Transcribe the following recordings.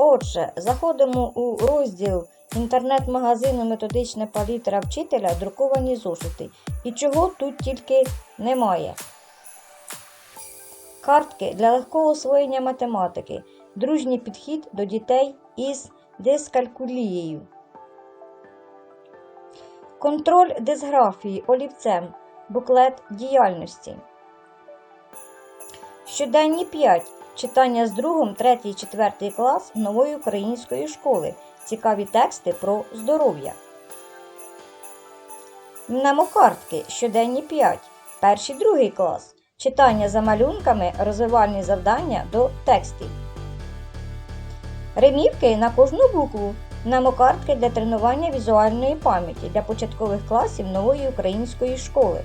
Отже, заходимо у розділ інтернет-магазину Методична палітра вчителя друковані зошити. І чого тут тільки немає. Картки для легкого освоєння математики. Дружній підхід до дітей із дискалькулією. Контроль дисграфії олівцем. Буклет діяльності. Щоденні 5. Читання з другом 3 4 клас нової української школи. Цікаві тексти про здоров'я. Мнемокартки. Щоденні 5. Перший другий клас. Читання за малюнками, розвивальні завдання до текстів. Ремівки на кожну букву. Мнемокартки для тренування візуальної пам'яті для початкових класів нової української школи.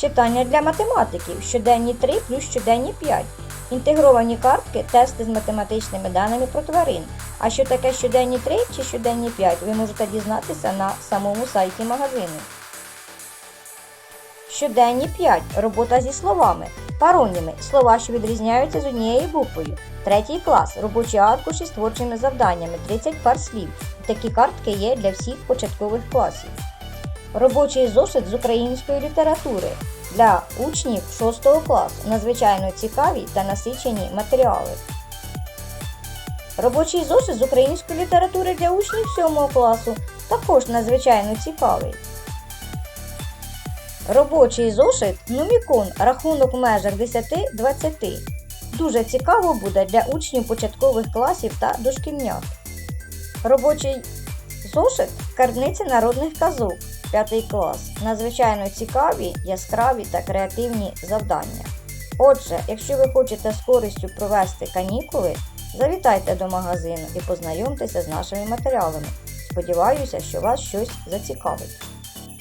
Читання для математиків. Щоденні 3 плюс щоденні 5. Інтегровані картки, тести з математичними даними про тварин. А що таке щоденні 3 чи щоденні 5, ви можете дізнатися на самому сайті магазину. Щоденні 5. Робота зі словами. Пароніми. Слова, що відрізняються з однією буквою. Третій клас. Робочі аркуші з творчими завданнями. 30 пар слів. Такі картки є для всіх початкових класів. Робочий зошит з української літератури для учнів 6 класу. Надзвичайно цікаві та насичені матеріали. Робочий зошит з української літератури для учнів 7 класу також надзвичайно цікавий. Робочий зошит Нумікон рахунок в межах 10-20. Дуже цікаво буде для учнів початкових класів та дошкільнят. Робочий зошит Скарбниця народних казок 5 клас. Надзвичайно цікаві, яскраві та креативні завдання. Отже, якщо ви хочете з користю провести канікули, завітайте до магазину і познайомтеся з нашими матеріалами. Сподіваюся, що вас щось зацікавить.